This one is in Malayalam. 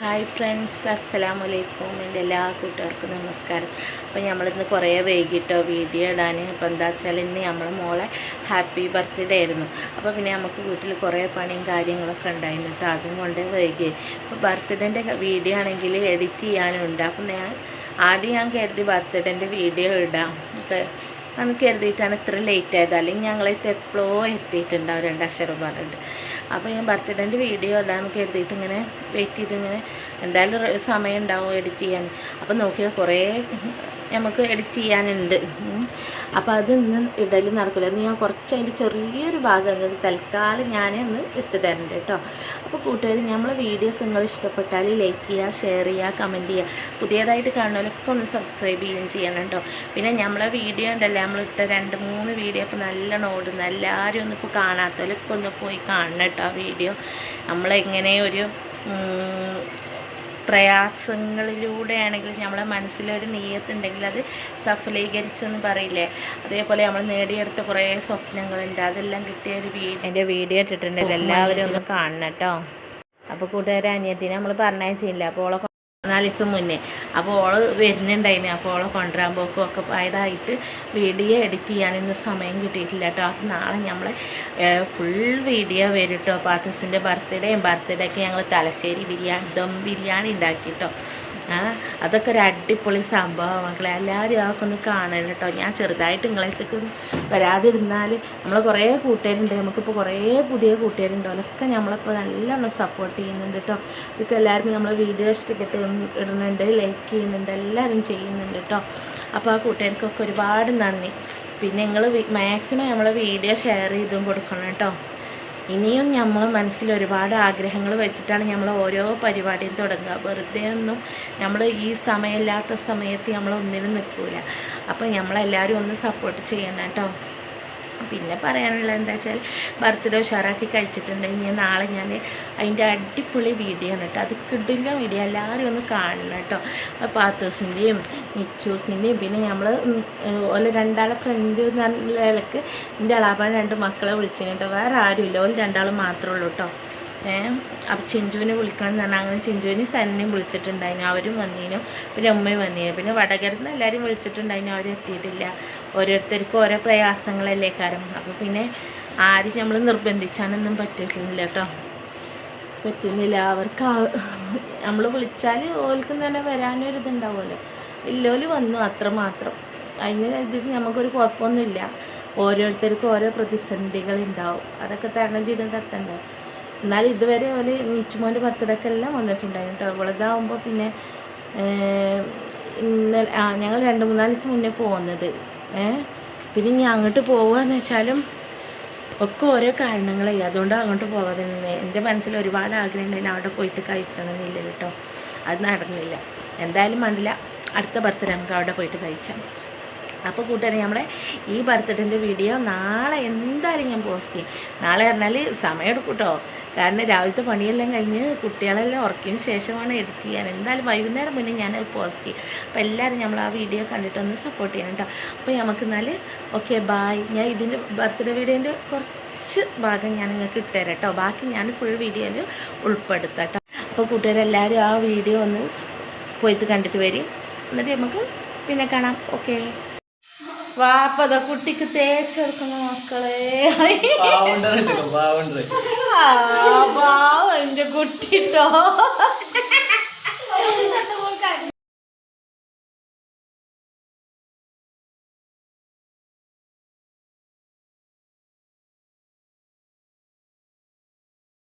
ഹായ് ഫ്രണ്ട്സ് അസ്സലാമു അലൈക്കും എന്റെ എല്ലാ കൂട്ടുകാർക്കും നമസ്കാരം. അപ്പോൾ നമ്മളിന്ന് കുറേ വൈകിട്ടോ വീഡിയോ ഇടാൻ അപ്പോൾ എന്താ വെച്ചാൽ ഇന്ന് നമ്മളെ മോളെ ഹാപ്പി ബർത്ത്ഡേ ആയിരുന്നു. അപ്പോൾ പിന്നെ നമുക്ക് വീട്ടിൽ കുറേ പണിയും കാര്യങ്ങളൊക്കെ ഉണ്ടായിരുന്നു കേട്ടോ. അതും കൊണ്ട് വൈകി. അപ്പോൾ ബർത്ത്ഡേന്റെ വീഡിയോ ആണെങ്കിൽ എഡിറ്റ് ചെയ്യാനുണ്ട്. അപ്പോൾ ഞാൻ ആദ്യം ഞാൻ കരുതി ബർത്ത്ഡേന്റെ വീഡിയോ ഇടാം. അന്ന് കരുതിയിട്ടാണ് ഇത്ര ലേറ്റ് ആയത്. അല്ലെങ്കിൽ ഞങ്ങളത് എപ്പോഴോ എത്തിയിട്ടുണ്ടാവും. രണ്ടക്ഷരം പറഞ്ഞിട്ട്. അപ്പോൾ ഞാൻ ബർത്ത്ഡേന്റെ വീഡിയോ ഇടാന്ന് കരുതിയിട്ട് ഇങ്ങനെ വെയിറ്റ് ചെയ്ത് ഇങ്ങനെ എന്തായാലും സമയം ഉണ്ടാവും എഡിറ്റ് ചെയ്യാൻ. അപ്പോൾ നോക്കിയാൽ കുറേ നമുക്ക് എഡിറ്റ് ചെയ്യാനുണ്ട്. അപ്പോൾ അത് ഇന്ന് ഇടൽ നടക്കില്ല ഇന്ന് ഞാൻ കുറച്ച് അതിന്റെ ചെറിയൊരു ഭാഗം നിങ്ങൾക്ക് തൽക്കാലം ഞാൻ ഒന്ന് ഇട്ട് തരണ്ട് കേട്ടോ അപ്പോൾ കൂട്ടുകാർ നമ്മളെ വീഡിയോ ഒക്കെ നിങ്ങൾ ഇഷ്ടപ്പെട്ടാൽ ലൈക്ക് ചെയ്യുക ഷെയർ ചെയ്യുക കമന്റ് ചെയ്യുക പുതിയതായിട്ട് കാണുന്നവരൊക്കെ ഒന്ന് സബ്സ്ക്രൈബ് ചെയ്യുകയും ചെയ്യണം കേട്ടോ പിന്നെ നമ്മളെ വീഡിയോ ഉണ്ടല്ലോ നമ്മളിട്ട രണ്ട് മൂന്ന് വീഡിയോ ഇപ്പോൾ നല്ലോണം ഓടുന്നു. എല്ലാവരും ഒന്നിപ്പോൾ കാണാത്തവരൊക്കെ ഒന്ന് പോയി കാണണം കേട്ടോ ആ വീഡിയോ നമ്മളെങ്ങനെ ഒരു പ്രയാസങ്ങളിലൂടെയാണെങ്കിൽ നമ്മളെ മനസ്സിലൊരു നീയത്തുണ്ടെങ്കിൽ അത് സഫലീകരിച്ചെന്ന് പറയില്ലേ? അതേപോലെ നമ്മൾ നേടിയെടുത്ത കുറേ സ്വപ്നങ്ങളുണ്ട്. അതെല്ലാം കിട്ടിയ ഒരു വീട് എന്റെ വീഡിയോ ഇട്ടിട്ടുണ്ട്. എല്ലാവരും ഒന്ന് കാണണം കേട്ടോ. അപ്പോൾ കൂട്ടുകാരെ അനിയത്തിനെ നമ്മൾ പറഞ്ഞയച്ചില്ല അപ്പോൾ നാല് ദിവസം മുന്നേ. അപ്പോൾ ഓൾ വരുന്നുണ്ടായിന് അപ്പോൾ ഓളെ കൊണ്ടുവരാൻ പോക്കും ഒക്കെ ആയതായിട്ട് വീഡിയോ എഡിറ്റ് ചെയ്യാൻ ഇന്ന് സമയം കിട്ടിയിട്ടില്ല കേട്ടോ. അപ്പോൾ നാളെ നമ്മൾ ഫുൾ വീഡിയോ വരും കേട്ടോ. പാത്തസിന്റെ ബർത്ത്ഡേയും ബർത്ത്ഡേക്ക് ഞങ്ങൾ തലശ്ശേരി ബിരിയാണി ദം ബിരിയാണി ഉണ്ടാക്കി കേട്ടോ. അതൊക്കെ ഒരു അടിപൊളി സംഭവമാണ് മക്കളെ. എല്ലാവരും അതൊക്കെ ഒന്ന് കാണണം കേട്ടോ. ഞാൻ ചെറുതായിട്ട് നിങ്ങളേക്ക് വരാതിരുന്നാൽ നമ്മൾ കുറേ കൂട്ടുകാരുണ്ട്. നമുക്കിപ്പോൾ കുറേ പുതിയ കൂട്ടുകാരുണ്ട്. അവരൊക്കെ നമ്മളിപ്പോൾ നല്ലോണം സപ്പോർട്ട് ചെയ്യുന്നുണ്ട് കേട്ടോ. ഇതൊക്കെ എല്ലാവർക്കും നമ്മളെ വീഡിയോ ഇഷ്ടപ്പെട്ട് ഇടുന്നുണ്ട് ലൈക്ക് ചെയ്യുന്നുണ്ട് എല്ലാവരും ചെയ്യുന്നുണ്ട് കേട്ടോ. അപ്പോൾ ആ കൂട്ടുകാർക്കൊക്കെ ഒരുപാട് നന്ദി. പിന്നെ നിങ്ങൾ മാക്സിമം നമ്മളെ വീഡിയോ ഷെയർ ചെയ്തും കൊടുക്കണം കേട്ടോ. ഇനിയും നമ്മൾ മനസ്സിൽ ഒരുപാട് ആഗ്രഹങ്ങൾ വെച്ചിട്ടാണ് നമ്മൾ ഓരോ പരിപാടിയും തുടങ്ങുക. വെറുതെ ഒന്നും നമ്മൾ ഈ സമയമില്ലാത്ത സമയത്ത് നമ്മൾ ഒന്നിനും നിൽക്കില്ല അപ്പോൾ നമ്മളെല്ലാവരും ഒന്ന് സപ്പോർട്ട് ചെയ്യണം കേട്ടോ. പിന്നെ പറയാനുള്ളത് എന്താ വെച്ചാൽ ബർത്ത്ഡേ ഉഷാറാക്കി കഴിച്ചിട്ടുണ്ട്. ഇനി നാളെ ഞാൻ അതിന്റെ അടിപൊളി വീഡിയോ ആണ് കേട്ടോ. അത് കിടിലം വീഡിയോ. എല്ലാവരും ഒന്ന് കാണണം കേട്ടോ. പാത്തോസിന്റെയും നിച്ചൂസിന്റെയും പിന്നെ നമ്മൾ ഓലെ രണ്ടാളെ ഫ്രണ്ട് നിലയ്ക്ക് എന്റെ അളാപ്പാൻ രണ്ട് മക്കളെ വിളിച്ചിട്ടുണ്ട് വേറെ ആരുമില്ല. ഓൽ രണ്ടാളും മാത്രമേ ഉള്ളൂ കേട്ടോ. അപ്പം ചിഞ്ചുവിനെ വിളിക്കണം എന്ന് പറഞ്ഞാൽ അങ്ങനെ ചിഞ്ചുവിനെ സന്നിയും വിളിച്ചിട്ടുണ്ടായിരുന്നു. അവരും വന്നീനു. പിന്നെ ഉമ്മയും വന്നീനു. പിന്നെ വടകരന്ന് എല്ലാവരും വിളിച്ചിട്ടുണ്ടായിരുന്നു. അവരും എത്തിയിട്ടില്ല. ഓരോരുത്തർക്കും ഓരോ പ്രയാസങ്ങളല്ലേ കാരണം. അപ്പോൾ പിന്നെ ആരും നമ്മൾ നിർബന്ധിച്ചാനൊന്നും പറ്റില്ല കേട്ടോ. പറ്റുന്നില്ല. അവർക്ക് നമ്മൾ വിളിച്ചാൽ ഓൽക്കും തന്നെ വരാനൊരിതുണ്ടാവുമല്ലോ. ഇല്ലോൽ വന്നു അത്രമാത്രം അതിന് ഇതിൽ നമുക്കൊരു കുഴപ്പമൊന്നുമില്ല. ഓരോരുത്തർക്കും ഓരോ പ്രതിസന്ധികൾ ഉണ്ടാവും അതൊക്കെ തരണം ചെയ്ത് എന്നാലും ഇതുവരെ ഒരു നിച്ചുമോന്റെ ബർത്ത്ഡേക്ക് എല്ലാം വന്നിട്ടുണ്ടായിരുന്നു കേട്ടോ ഇവളതാവുമ്പോൾ പിന്നെ ഇന്നലെ ആ ഞങ്ങൾ രണ്ട് മൂന്നാൽ ദിവസം മുന്നേ പോകുന്നത് പിന്നെ ഇനി അങ്ങോട്ട് പോവുകയെന്ന് വെച്ചാലും ഒക്കെ ഓരോ കാരണങ്ങളായി അതുകൊണ്ട് അങ്ങോട്ട് പോകാതെ നിന്ന്. എന്റെ മനസ്സിൽ ഒരുപാട് ആഗ്രഹം ഉണ്ടായിരുന്നു. അവിടെ പോയിട്ട് കഴിച്ചണമെന്നില്ല കേട്ടോ അത് നടന്നില്ല. എന്തായാലും വേണ്ടില്ല അടുത്ത ബർത്ത്ഡേ നമുക്ക് അവിടെ പോയിട്ട് കഴിച്ചാൽ അപ്പോൾ കൂട്ടുകാരെ നമ്മുടെ ഈ ബർത്ത്ഡേന്റെ വീഡിയോ നാളെ എന്തായാലും ഞാൻ പോസ്റ്റ് ചെയ്യും. നാളെ പറഞ്ഞാൽ സമയം എടുക്കും കേട്ടോ കാരണം രാവിലത്തെ പണിയെല്ലാം കഴിഞ്ഞ് കുട്ടികളെല്ലാം ഉറക്കിയതിന് ശേഷമാണ് എഡിറ്റ് ചെയ്യാൻ. എന്തായാലും വൈകുന്നേരം മുന്നേ ഞാനത് പോസ്റ്റ് ചെയ്യും. അപ്പോൾ എല്ലാവരും നമ്മൾ ആ വീഡിയോ കണ്ടിട്ടൊന്ന് സപ്പോർട്ട് ചെയ്യണം കേട്ടോ അപ്പോൾ നമുക്ക് എന്നാൽ ഓക്കെ ബായ് ഞാൻ ഇതിന്റെ ബർത്ത്ഡേ വീഡിയോന്റെ കുറച്ച് ഭാഗം ഞാൻ നിങ്ങൾക്ക് ഇട്ടുതരാം കേട്ടോ ബാക്കി ഞാൻ ഫുൾ വീഡിയോയിൽ ഉൾപ്പെടുത്താം കേട്ടോ അപ്പോൾ കൂട്ടുകാരെല്ലാവരും ആ വീഡിയോ ഒന്ന് പോയിട്ട് കണ്ടിട്ട് വരും എന്നിട്ട് നമുക്ക് പിന്നെ കാണാം. ഓക്കെ വാപ്പത കുട്ടിക്ക് തേച്ചെടുക്കുന്ന മക്കളെ. പാവുണ്ടർ ഉണ്ടല്ലോ പാവുണ്ടർ ആ, പാവം എന്റെ കുട്ടിട്ടോ